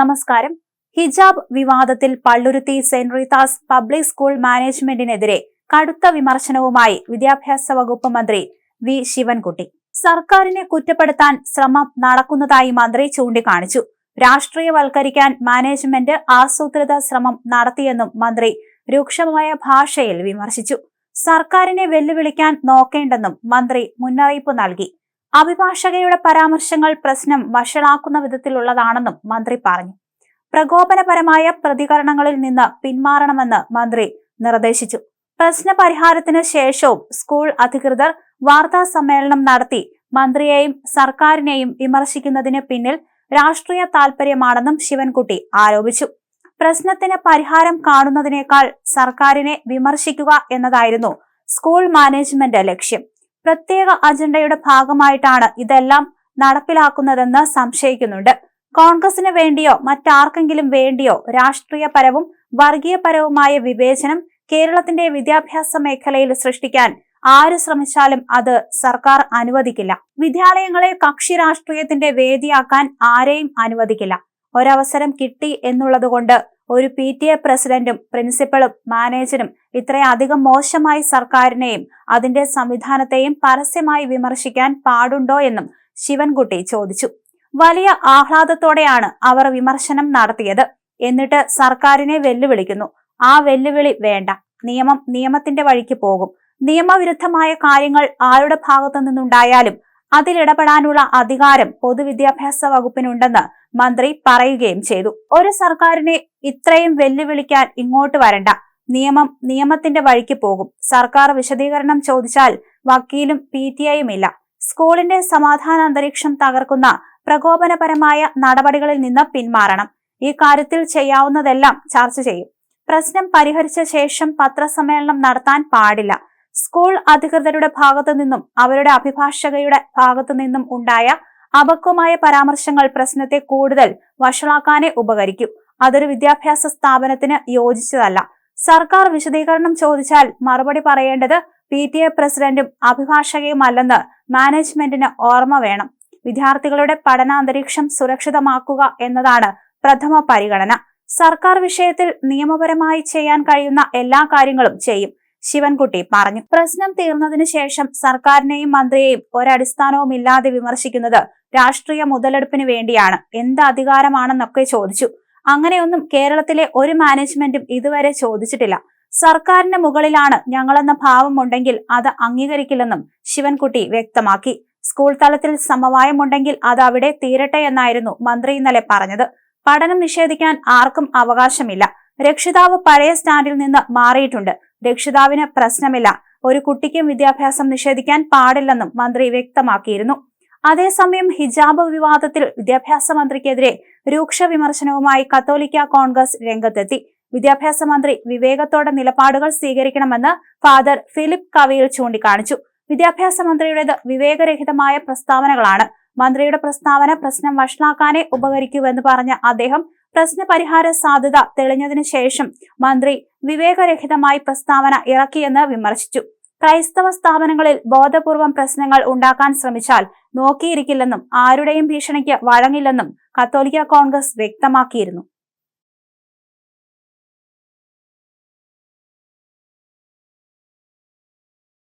നമസ്കാരം. ഹിജാബ് വിവാദത്തിൽ Palluruthy saint Rita's public school മാനേജ്മെന്റിനെതിരെ കടുത്ത വിമർശനവുമായി വിദ്യാഭ്യാസ വകുപ്പ് മന്ത്രി വി. ശിവൻകുട്ടി. സർക്കാരിനെ കുറ്റപ്പെടുത്താൻ ശ്രമം നടക്കുന്നതായി മന്ത്രി ചൂണ്ടിക്കാണിച്ചു. രാഷ്ട്രീയവൽക്കരിക്കാൻ മാനേജ്മെന്റ് ആസൂത്രിത ശ്രമം നടത്തിയെന്നും മന്ത്രി രൂക്ഷമായ ഭാഷയിൽ വിമർശിച്ചു. സർക്കാരിനെ വെല്ലുവിളിക്കാൻ നോക്കേണ്ടെന്നും മന്ത്രി മുന്നറിയിപ്പ് നൽകി. അഭിഭാഷകയുടെ പരാമർശങ്ങൾ പ്രശ്നം വഷളാക്കുന്ന വിധത്തിലുള്ളതാണെന്നും മന്ത്രി പറഞ്ഞു. പ്രകോപനപരമായ പ്രതികരണങ്ങളിൽ നിന്ന് പിന്മാറണമെന്ന് മന്ത്രി നിർദ്ദേശിച്ചു. പ്രശ്ന പരിഹാരത്തിന് ശേഷവും സ്കൂൾ അധികൃതർ വാർത്താ സമ്മേളനം നടത്തി മന്ത്രിയെയും സർക്കാരിനെയും വിമർശിക്കുന്നതിന് പിന്നിൽ രാഷ്ട്രീയ താൽപര്യമാണെന്നും ശിവൻകുട്ടി ആരോപിച്ചു. പ്രശ്നത്തിന് പരിഹാരം കാണുന്നതിനേക്കാൾ സർക്കാരിനെ വിമർശിക്കുക എന്നതായിരുന്നു സ്കൂൾ മാനേജ്മെന്റ് ലക്ഷ്യം. പ്രത്യേക അജണ്ടയുടെ ഭാഗമായിട്ടാണ് ഇതെല്ലാം നടപ്പിലാക്കുന്നതെന്ന് സംശയിക്കുന്നുണ്ട്. കോൺഗ്രസിന് വേണ്ടിയോ മറ്റാർക്കെങ്കിലും വേണ്ടിയോ രാഷ്ട്രീയപരവും വർഗീയപരവുമായ വിവേചനം കേരളത്തിന്റെ വിദ്യാഭ്യാസ മേഖലയിൽ സൃഷ്ടിക്കാൻ ആര് ശ്രമിച്ചാലും അത് സർക്കാർ അനുവദിക്കില്ല. വിദ്യാലയങ്ങളെ കക്ഷി രാഷ്ട്രീയത്തിന്റെ വേദിയാക്കാൻ ആരെയും അനുവദിക്കില്ല. ഒരവസരം കിട്ടി എന്നുള്ളതുകൊണ്ട് ഒരു പി ടി എ പ്രസിഡന്റും പ്രിൻസിപ്പളും മാനേജരും ഇത്രയധികം മോശമായി സർക്കാരിനെയും അതിന്റെ സംവിധാനത്തെയും പരസ്യമായി വിമർശിക്കാൻ പാടുണ്ടോ എന്നും ശിവൻകുട്ടി ചോദിച്ചു. വലിയ ആഹ്ലാദത്തോടെയാണ് അവർ വിമർശനം നടത്തിയത്. എന്നിട്ട് സർക്കാരിനെ വെല്ലുവിളിക്കുന്നു. ആ വെല്ലുവിളി വേണ്ട. നിയമം നിയമത്തിന്റെ വഴിക്ക് പോകും. നിയമവിരുദ്ധമായ കാര്യങ്ങൾ ആരുടെ ഭാഗത്തു നിന്നുണ്ടായാലും അതിലിടപെടാനുള്ള അധികാരം പൊതുവിദ്യാഭ്യാസ വകുപ്പിനുണ്ടെന്ന് മന്ത്രി പറയുകയും ചെയ്തു. ഒരു സർക്കാരിനെ ഇത്രയും വെല്ലുവിളിക്കാൻ ഇങ്ങോട്ട് വരണ്ട. നിയമം നിയമത്തിന്റെ വഴിക്ക് പോകും. സർക്കാർ വിശദീകരണം ചോദിച്ചാൽ വക്കീലും പി ടി ഐയും ഇല്ല. സ്കൂളിന്റെ സമാധാന അന്തരീക്ഷം തകർക്കുന്ന പ്രകോപനപരമായ നടപടികളിൽ നിന്ന് പിന്മാറണം. ഈ കാര്യത്തിൽ ചെയ്യാവുന്നതെല്ലാം ചർച്ച ചെയ്യും. പ്രശ്നം പരിഹരിച്ച ശേഷം പത്രസമ്മേളനം നടത്താൻ പാടില്ല. സ്കൂൾ അധികൃതരുടെ ഭാഗത്തു നിന്നും അവരുടെ അഭിഭാഷകയുടെ ഭാഗത്തു നിന്നും ഉണ്ടായ അപക്വമായ പരാമർശങ്ങൾ പ്രശ്നത്തെ കൂടുതൽ വഷളാക്കാനേ ഉപകരിക്കും. അതൊരു വിദ്യാഭ്യാസ സ്ഥാപനത്തിന് യോജിച്ചതല്ല. സർക്കാർ വിശദീകരണം ചോദിച്ചാൽ മറുപടി പറയേണ്ടത് പി ടി എ പ്രസിഡന്റും അഭിഭാഷകയുമല്ലെന്ന് മാനേജ്മെന്റിന് ഓർമ്മ വേണം. വിദ്യാർത്ഥികളുടെ പഠനാന്തരീക്ഷം സുരക്ഷിതമാക്കുക എന്നതാണ് പ്രഥമ പരിഗണന. സർക്കാർ വിഷയത്തിൽ നിയമപരമായി ചെയ്യാൻ കഴിയുന്ന എല്ലാ കാര്യങ്ങളും ചെയ്യും. ശിവൻകുട്ടി പറഞ്ഞു. പ്രശ്നം തീർന്നതിനു ശേഷം സർക്കാരിനെയും മന്ത്രിയെയും ഒരടിസ്ഥാനവും ഇല്ലാതെ വിമർശിക്കുന്നത് രാഷ്ട്രീയ മുതലെടുപ്പിന് വേണ്ടിയാണ്. എന്ത് അധികാരമാണെന്നൊക്കെ ചോദിച്ചു. അങ്ങനെയൊന്നും കേരളത്തിലെ ഒരു മാനേജ്മെന്റും ഇതുവരെ ചോദിച്ചിട്ടില്ല. സർക്കാരിന് മുകളിലാണ് ഞങ്ങളെന്ന ഭാവമുണ്ടെങ്കിൽ അത് അംഗീകരിക്കില്ലെന്നും ശിവൻകുട്ടി വ്യക്തമാക്കി. സ്കൂൾ തലത്തിൽ സമവായമുണ്ടെങ്കിൽ അത് അവിടെ തീരട്ടെ എന്നായിരുന്നു മന്ത്രി ഇന്നലെ പറഞ്ഞത്. പഠനം നിഷേധിക്കാൻ ആർക്കും അവകാശമില്ല. രക്ഷിതാവ് പഴയ സ്റ്റാൻഡിൽ നിന്ന് മാറിയിട്ടുണ്ട്. രക്ഷിതാവിന് പ്രശ്നമില്ല. ഒരു കുട്ടിക്കും വിദ്യാഭ്യാസം നിഷേധിക്കാൻ പാടില്ലെന്നും മന്ത്രി വ്യക്തമാക്കിയിരുന്നു. അതേസമയം ഹിജാബ് വിവാദത്തിൽ വിദ്യാഭ്യാസ മന്ത്രിക്കെതിരെ രൂക്ഷ വിമർശനവുമായി കത്തോലിക്ക കോൺഗ്രസ് രംഗത്തെത്തി. വിദ്യാഭ്യാസ മന്ത്രി വിവേകത്തോടെ നിലപാടുകൾ സ്വീകരിക്കണമെന്ന് ഫാദർ ഫിലിപ്പ് കവിയിൽ ചൂണ്ടിക്കാണിച്ചു. വിദ്യാഭ്യാസ മന്ത്രിയുടേത് വിവേകരഹിതമായ പ്രസ്താവനകളാണ്. മന്ത്രിയുടെ പ്രസ്താവന പ്രശ്നം വഷളാക്കാനേ ഉപകരിക്കൂവെന്ന് പറഞ്ഞ അദ്ദേഹം പ്രശ്ന പരിഹാര സാധ്യത തെളിഞ്ഞതിനു ശേഷം മന്ത്രി വിവേകരഹിതമായി പ്രസ്താവന ഇറക്കിയെന്ന് വിമർശിച്ചു. ക്രൈസ്തവ സ്ഥാപനങ്ങളിൽ ബോധപൂർവം പ്രശ്നങ്ങൾ ഉണ്ടാക്കാൻ ശ്രമിച്ചാൽ നോക്കിയിരിക്കില്ലെന്നും ആരുടെയും ഭീഷണിക്ക് വഴങ്ങില്ലെന്നും കത്തോലിക്ക കോൺഗ്രസ് വ്യക്തമാക്കിയിരുന്നു.